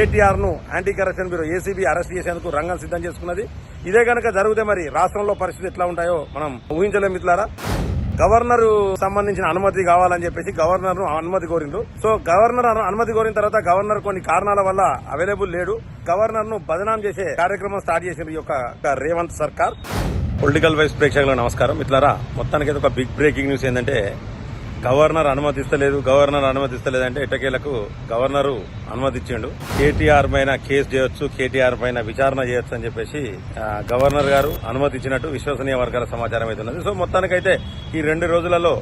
కేటీఆర్ను anti corruption bureau ACB arrest చేసేందుకు రంగం సిద్ధం చేసుకున్నది. ఇదే కనుక జరిగితే మరి రాష్ట్రంలో పరిస్థితి ఎట్లా ఉంటాయో మనం ఊహించలేం మిత్రులారా. గవర్నర్ సంబంధించిన అనుమతి కావాలని చెప్పేసి గవర్నర్ను అనుమతి కోరిండు సో గవర్నర్ అనుమతి కోరిన తర్వాత గవర్నర్ కొన్ని కారణాల వల్ల అవైలబుల్ లేడు. గవర్నర్ను బదనాం చేసే కార్యక్రమం స్టార్ట్ చేసింది ఈ యొక్క యొక్క రేవంత్ సర్కార్. పొలిటికల్ వైస్ ప్రేక్షకులకు నమస్కారం. మిత్రులారా మొత్తానికి ఒక బిగ్ బ్రేకింగ్ న్యూస్ ఏంటంటే గవర్నర్ అనుమతిస్తలేదు గవర్నర్ అనుమతిస్తలేదు అంటే ఎటకేలకు గవర్నరు అనుమతిచ్చిండు. కేటీఆర్ పైన కేసు చేయొచ్చు కేటీఆర్ పైన విచారణ చేయొచ్చు అని చెప్పేసి గవర్నర్ గారు అనుమతిచ్చినట్టు విశ్వసనీయ వర్గాల సమాచారం అయితే ఉన్నది. సో మొత్తానికైతే ఈ రెండు రోజులలో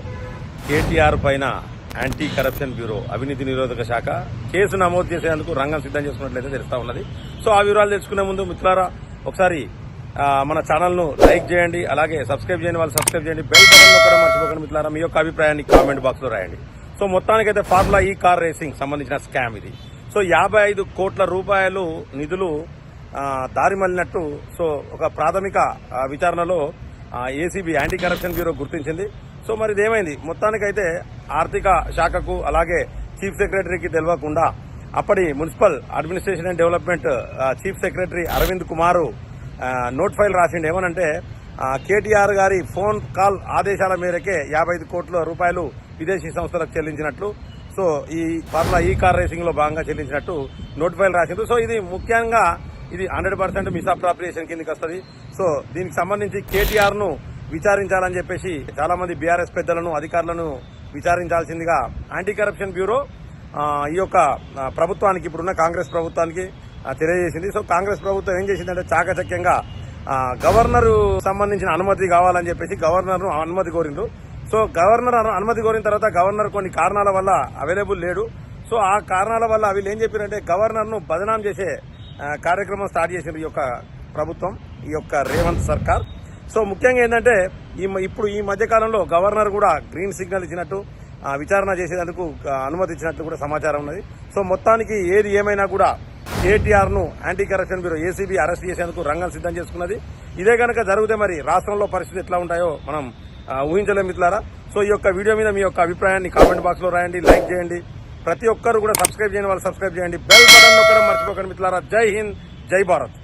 కేటీఆర్ పైన యాంటీ కరప్షన్ బ్యూరో అవినీతి నిరోధక శాఖ కేసు నమోదు చేసేందుకు రంగం సిద్ధం చేసుకున్నట్లయితే తెలుస్తా ఉన్నది. సో ఆ వివరాలు తెలుసుకునే ముందు మిత్రులారా ఒకసారి మన ఛానల్ను లైక్ చేయండి అలాగే సబ్స్క్రైబ్ చేయండి వాళ్ళు సబ్స్క్రైబ్ చేయండి. బెల్ బటన్ నొక్కడం మర్చిపోకండి మిత్రులారా మీ యొక్క అభిప్రాయాన్ని కామెంట్ బాక్స్లో రాయండి. సో మొత్తానికైతే ఫార్ములా ఈ కార్ రేసింగ్ సంబంధించిన స్కామ్ ఇది. సో యాభై ఐదు కోట్ల రూపాయలు నిధులు దారి మళ్ళినట్టు సో ఒక ప్రాథమిక విచారణలో ఏసీబీ యాంటీ కరప్షన్ బ్యూరో గుర్తించింది. సో మరి ఇదేమైంది? మొత్తానికైతే ఆర్థిక శాఖకు అలాగే చీఫ్ సెక్రటరీకి తెలియకుండా అప్పటి municipal administration and development chief secretary Arvind Kumar note file రాసిండు ఏమనంటే కేటీఆర్ గారి ఫోన్ కాల్ ఆదేశాల మేరకే యాభై ఐదు కోట్ల రూపాయలు విదేశీ సంస్థలకు చెల్లించినట్లు సో ఈ పర్ల ఈ కార్ రేసింగ్లో భాగంగా చెల్లించినట్టు నోట్ ఫైల్ రాసిండు. సో ఇది ముఖ్యంగా ఇది హండ్రెడ్ పర్సెంట్ మిస్అప్రాప్రియేషన్ కిందకి వస్తుంది. సో దీనికి సంబంధించి కేటీఆర్ను విచారించాలని చెప్పేసి చాలా మంది బీఆర్ఎస్ పెద్దలను అధికారులను విచారించాల్సిందిగా యాంటీ కరప్షన్ బ్యూరో ఈ యొక్క ప్రభుత్వానికి ఇప్పుడున్న కాంగ్రెస్ ప్రభుత్వానికి తెలియజేసింది. సో కాంగ్రెస్ ప్రభుత్వం ఏం చేసిందంటే చాకచక్యంగా గవర్నర్ సంబంధించిన అనుమతి కావాలని చెప్పేసి గవర్నర్ అనుమతి కోరిండ్రు. సో గవర్నర్ అనుమతి కోరిన తర్వాత గవర్నర్ కొన్ని కారణాల వల్ల అవైలబుల్ లేడు. సో ఆ కారణాల వల్ల వీళ్ళు ఏం చెప్పారంటే గవర్నర్ను బదనాం చేసే కార్యక్రమం స్టార్ట్ చేసింది ఈ యొక్క ప్రభుత్వం ఈ యొక్క రేవంత్ సర్కార్. సో ముఖ్యంగా ఏంటంటే ఈ మ- ఇప్పుడు ఈ మధ్యకాలంలో గవర్నర్ కూడా గ్రీన్ సిగ్నల్ ఇచ్చినట్టు విచారణ చేసేందుకు అనుమతి ఇచ్చినట్టు కూడా సమాచారం ఉన్నది. సో మొత్తానికి ఏది ఏమైనా కూడా కేటీఆర్ను anti corruption bureau ACB arrest చేసేందుకు రంగం సిద్ధం చేసుకున్నది. ఇదే కనుక జరిగితే మరి రాష్ట్రంలో పరిస్థితి ఎట్లా ఉంటాయో మనం ఊహించలేము ఊహించలేం సో ఈ యొక్క వీడియో మీద మీ యొక్క అభిప్రాయాన్ని కామెంట్ బాక్స్లో రాయండి లైక్ చేయండి. ప్రతి ఒక్కరు కూడా సబ్స్క్రైబ్ చేయని వాళ్ళు సబ్స్క్రైబ్ చేయండి. బెల్ బటన్ నొక్కడం మర్చిపోకండి మిత్రులారా. జై హింద్ జై భారత్.